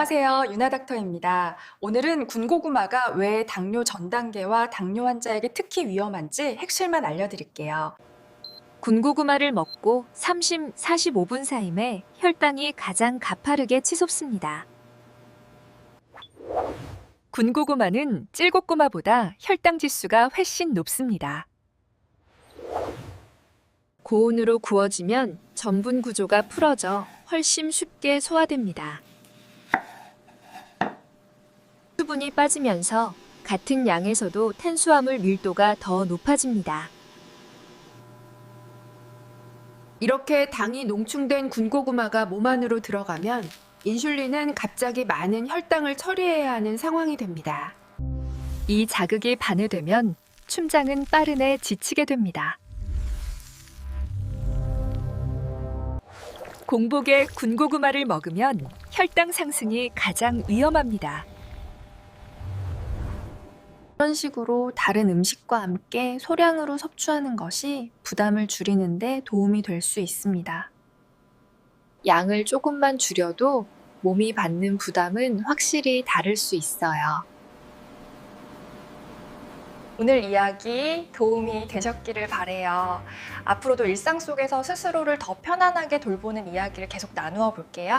안녕하세요. 유나 닥터입니다. 오늘은 군고구마가 왜 당뇨 전 단계와 당뇨 환자에게 특히 위험한지 핵심만 알려드릴게요. 군고구마를 먹고 30, 45분 사이에 혈당이 가장 가파르게 치솟습니다. 군고구마는 찔고구마보다 혈당 지수가 훨씬 높습니다. 고온으로 구워지면 전분 구조가 풀어져 훨씬 쉽게 소화됩니다. 수분이 빠지면서 같은 양에서도 탄수화물 밀도가 더 높아집니다. 이렇게 당이 농축된 군고구마가 몸 안으로 들어가면 인슐린은 갑자기 많은 혈당을 처리해야 하는 상황이 됩니다. 이 자극이 반응되면 춤장은 빠르게 지치게 됩니다. 공복에 군고구마를 먹으면 혈당 상승이 가장 위험합니다. 이런 식으로 다른 음식과 함께 소량으로 섭취하는 것이 부담을 줄이는데 도움이 될 수 있습니다. 양을 조금만 줄여도 몸이 받는 부담은 확실히 다를 수 있어요. 오늘 이야기 도움이 되셨기를 바래요. 앞으로도 일상 속에서 스스로를 더 편안하게 돌보는 이야기를 계속 나누어 볼게요.